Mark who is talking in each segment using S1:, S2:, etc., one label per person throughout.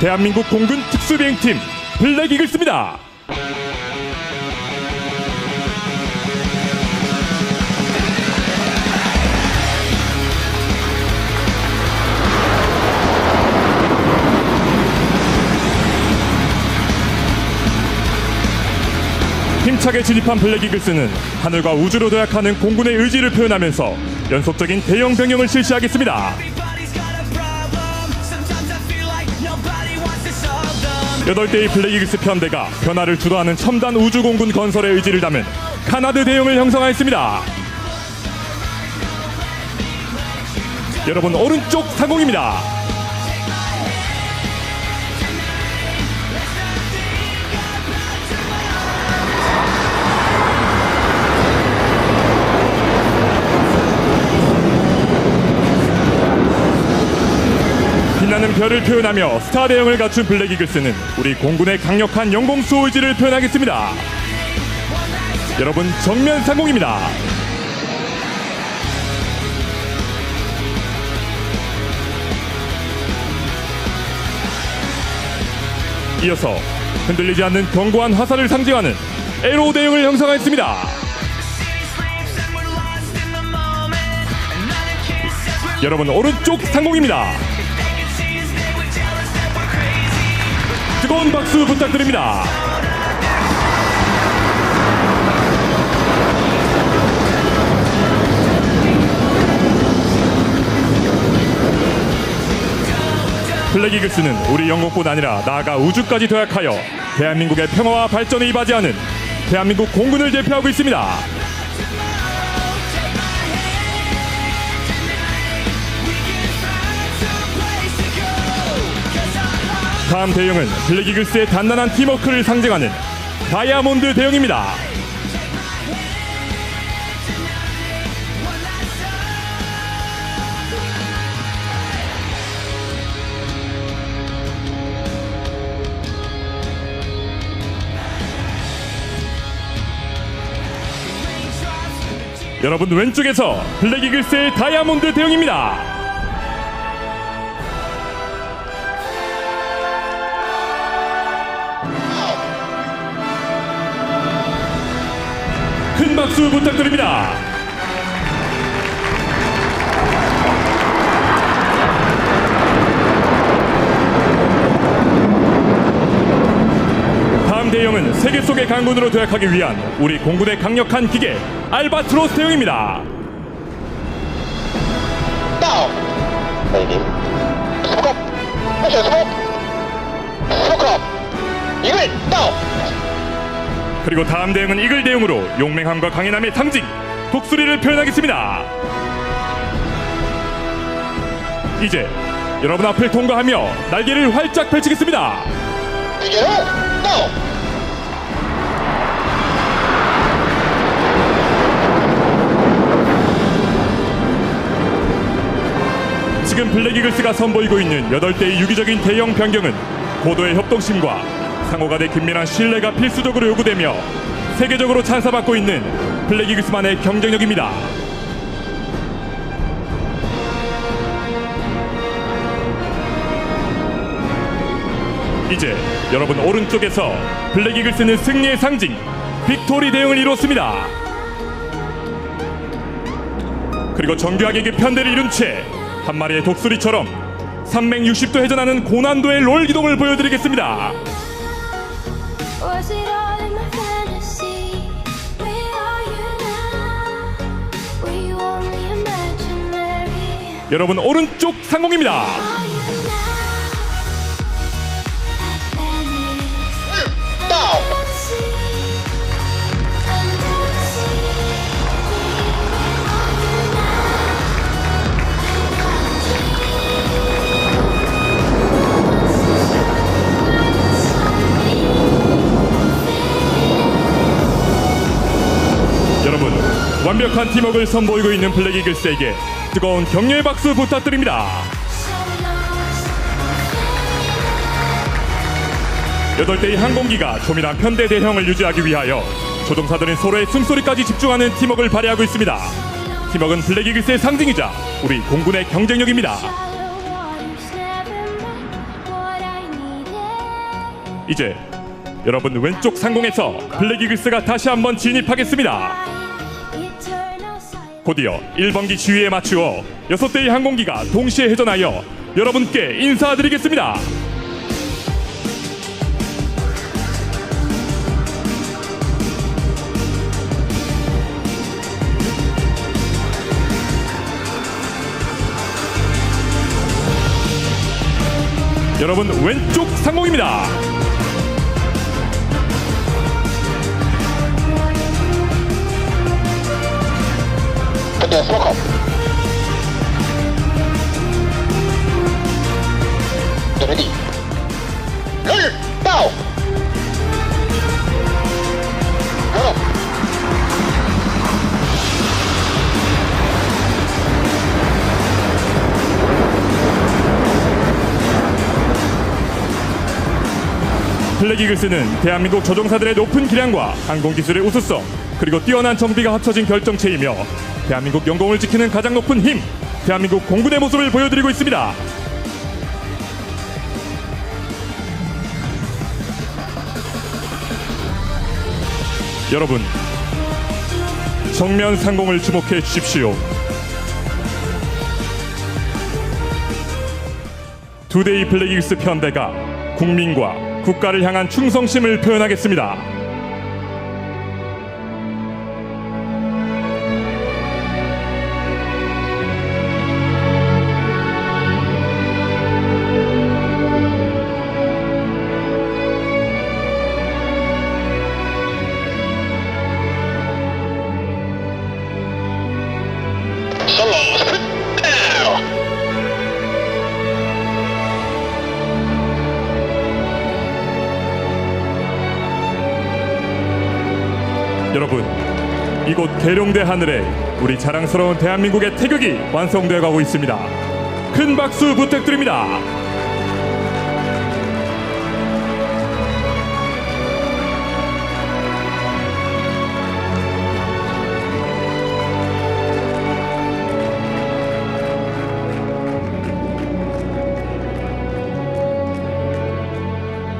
S1: 대한민국 공군 특수비행팀 블랙 이글스입니다. 힘차게 진입한 블랙 이글스는 하늘과 우주로 도약하는 공군의 의지를 표현하면서 연속적인 대형 병영을 실시하겠습니다. 8대의 블랙이글스 편대가 변화를 주도하는 첨단 우주공군 건설의 의지를 담은 카나드 대용을 형성하였습니다. 여러분 오른쪽 상공입니다. 별을 표현하며 스타 대형을 갖춘 블랙 이글스는 우리 공군의 강력한 영공수 의지를 표현하겠습니다. 여러분 정면 상공입니다. 이어서 흔들리지 않는 견고한 화살을 상징하는 에로 대형을 형성하였습니다. 여러분 오른쪽 상공입니다. 뜨거운 박수 부탁드립니다. 블랙 이글스는 우리 영국뿐 아니라 나아가 우주까지 도약하여 대한민국의 평화와 발전에 이바지하는 대한민국 공군을 대표하고 있습니다. 다음 대형은 블랙 이글스의 단단한 팀워크를 상징하는 다이아몬드 대형입니다. 여러분 왼쪽에서 블랙 이글스의 다이아몬드 대형입니다. 박수 부탁드립니다. 대형은 세계 속의 강군으로 도약하기 위한 우리 공군의 강력한 기계 알바트로스 대형입니다.
S2: 패션 스모크 스모크 이글 다운
S1: 그리고 다음 대형은 이글 대형으로 용맹함과 강인함의 상징 독수리를 표현하겠습니다. 이제 여러분 앞을 통과하며 날개를 활짝 펼치겠습니다.
S2: 이게로
S1: 지금 블랙 이글스가 선보이고 있는 8대의 유기적인 대형 변경은 고도의 협동심과 상호 간의 긴밀한 신뢰가 필수적으로 요구되며 세계적으로 찬사받고 있는 블랙 이글스만의 경쟁력입니다. 이제 여러분 오른쪽에서 블랙 이글스는 승리의 상징 빅토리 대응을 이뤘습니다. 그리고 정교하게 그 편대를 이룬 채 한 마리의 독수리처럼 360도 회전하는 고난도의 롤 기동을 보여드리겠습니다. 여러분 오른쪽 상공입니다. 완벽한 팀워크를 선보이고 있는 블랙 이글스에게 뜨거운 격려의 박수 부탁드립니다. 여덟 대의 항공기가 조밀한 편대 대형을 유지하기 위하여 조종사들은 서로의 숨소리까지 집중하는 팀워크를 발휘하고 있습니다. 팀워크는 블랙 이글스의 상징이자 우리 공군의 경쟁력입니다. 이제 여러분 왼쪽 상공에서 블랙 이글스가 다시 한번 진입하겠습니다. 곧이어 1번기 지휘에 맞추어 6대의 항공기가 동시에 회전하여 여러분께 인사드리겠습니다. 여러분 왼쪽 상공입니다.
S2: 컨디션 스모커 레디 롤 다운 롤업
S1: 블랙 이글스는 대한민국 조종사들의 높은 기량과 항공 기술의 우수성 그리고 뛰어난 정비가 합쳐진 결정체이며 대한민국 영공을 지키는 가장 높은 힘 대한민국 공군의 모습을 보여드리고 있습니다. 여러분 정면 상공을 주목해 주십시오. 두데이 블랙 이글스 편대가 국민과 국가를 향한 충성심을 표현하겠습니다. 여러분, 이곳 계룡대 하늘에 우리 자랑스러운 대한민국의 태극이 완성되어 가고 있습니다. 큰 박수 부탁드립니다.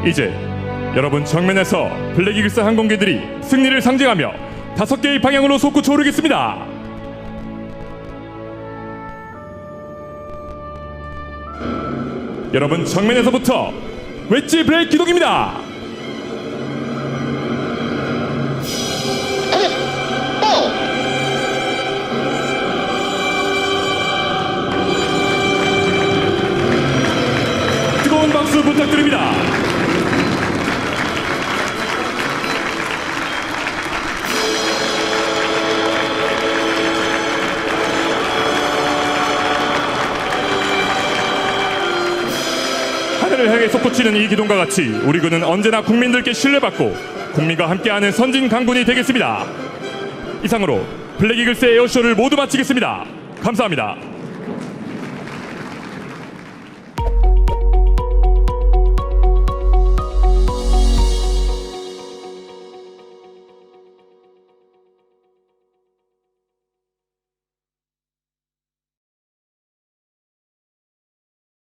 S1: 이제 여러분 정면에서 블랙 이글스 항공기들이 승리를 상징하며 다섯 개의 방향으로 솟구쳐 오르겠습니다. 여러분 정면에서부터 웨지 브레이크 기동입니다. 하늘을 향해 솟구치는 이 기동과 같이 우리 군은 언제나 국민들께 신뢰받고 국민과 함께하는 선진 강군이 되겠습니다. 이상으로 블랙 이글스의 에어쇼를 모두 마치겠습니다. 감사합니다.